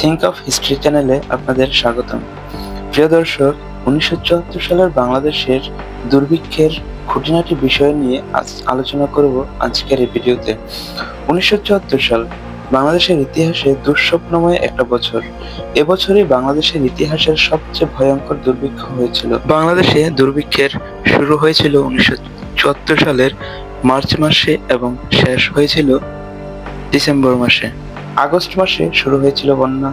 Think of history চ্যানেলে আপনাদের স্বাগতম। প্রিয় দর্শক, উনিশশো চুয়াত্তর সালের বাংলাদেশের দুর্ভিক্ষের খুঁটিনাটি বিষয় নিয়ে আজ আলোচনা করব আজকের এই ভিডিওতে। উনিশশো চুয়াত্তর সাল, বাংলাদেশের ইতিহাসে দুঃস্বপ্নময় একটা বছর। এবছরই বাংলাদেশের ইতিহাসের সবচেয়ে ভয়ঙ্কর দুর্ভিক্ষ হয়েছিল। বাংলাদেশে দুর্ভিক্ষের শুরু হয়েছিল উনিশশো চুয়াত্তর সালের মার্চ মাসে এবং শেষ হয়েছিল ডিসেম্বর মাসে। আগস্ট মাসে শুরু হয়েছিল বন্যা।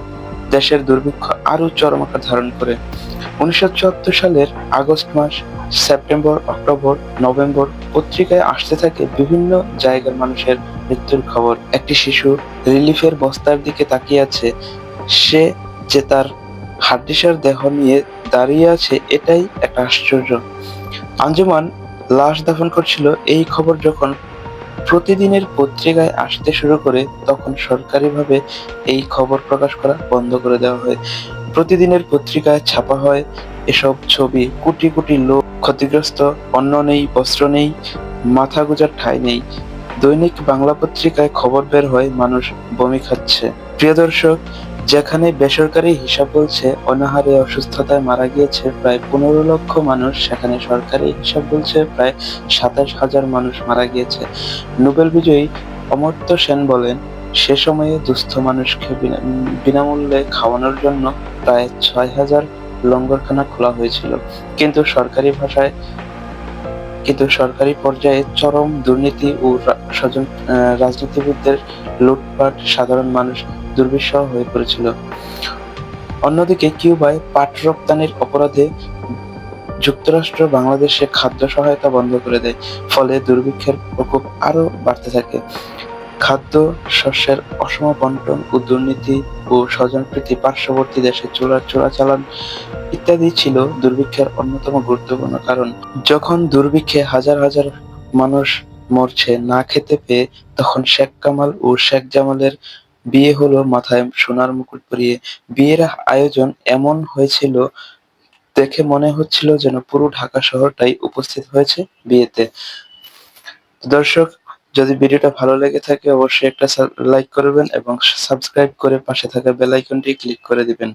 দেশের দুর্ভিক্ষ আরও চরম আকার ধারণ করে। উনিশশো চুয়াত্তর সালের আগস্ট মাস, সেপ্টেম্বর, অক্টোবর, নভেম্বর পত্রিকায় আসতে থাকে বিভিন্ন জায়গার মানুষের মৃত্যুর খবর। একটি শিশু রিলিফের বস্তার দিকে তাকিয়ে আছে। সে যে তার হাড্ডিসার দেহ নিয়ে দাঁড়িয়ে আছে, এটাই একটা আশ্চর্য। আঞ্জুমান লাশ দাফন করছিল। এই খবর যখন প্রতিদিনের পত্রিকায় আসতে শুরু করে তখন সরকারিভাবে এই খবর প্রকাশ করা বন্ধ করে দেওয়া হয়। প্রতিদিনের পত্রিকায় ছাপা হয় এসব ছবি। কোটি কোটি লোক ক্ষতিগ্রস্ত, অন্ন নেই, বস্ত্র নেই, মাথা গুজার ঠাঁই নেই। দৈনিক বাংলা পত্রিকায় খবর বের হয়, মানুষ বমি খাচ্ছে। প্রিয় দর্শক যেখানে বেসরকারি হিসাব বলছে, অনাহারে অসুস্থতায় মারা গিয়েছে প্রায় পনেরো লক্ষ মানুষ। সেখানে সরকারি হিসাব বলছে প্রায় সাতাশ হাজার মানুষ মারা গিয়েছে। নোবেল বিজয়ী অমর্ত্য সেন বলেন, সে সময়ে দুস্থ মানুষকে বিনামূল্যে খাওয়ানোর জন্য প্রায় ছয় হাজার লঙ্গরখানা খোলা হয়েছিল। কিন্তু সরকারি ভাষায় কিন্তু সরকারি পর্যায়ে চরম দুর্নীতি ও রাজনীতিবিদদের লুটপাট সাধারণ মানুষ দুর্বিষহ হয়ে পড়েছিল। অন্যদিকে কিউবায় পাট রপ্তানির অপরাধে যুক্তরাষ্ট্র বাংলাদেশে খাদ্য সহায়তা বন্ধ করে দেয়, ফলে দুর্ভিক্ষের প্রকোপ আরও বাড়তে থাকে। খাদ্য শস্যের অসম বন্টন ও দুর্নীতি ও স্বজনপ্রীতি পার্শ্ববর্তী দেশে চোরা চোরাচালান ইত্যাদি ছিল দুর্ভিক্ষের অন্যতম গুরুত্বপূর্ণ কারণ। যখন দুর্ভিক্ষে হাজার হাজার মানুষ মরছে, না খেতে পেয়ে তখন শেখ কামাল ও শেখ জামালের বিয়ে হলো মাথায় সোনার মুকুট পরিয়ে। বিয়ের আয়োজন এমন হয়েছিল, দেখে মনে হচ্ছিল যেন পুরো ঢাকা শহরটাই উপস্থিত হয়েছে বিয়েতে। দর্শক, যদি ভিডিওটা ভালো লেগে থাকে, অবশ্যই একটা লাইক করবেন এবং সাবস্ক্রাইব করে পাশে থাকা বেল আইকনটি ক্লিক করে দিবেন।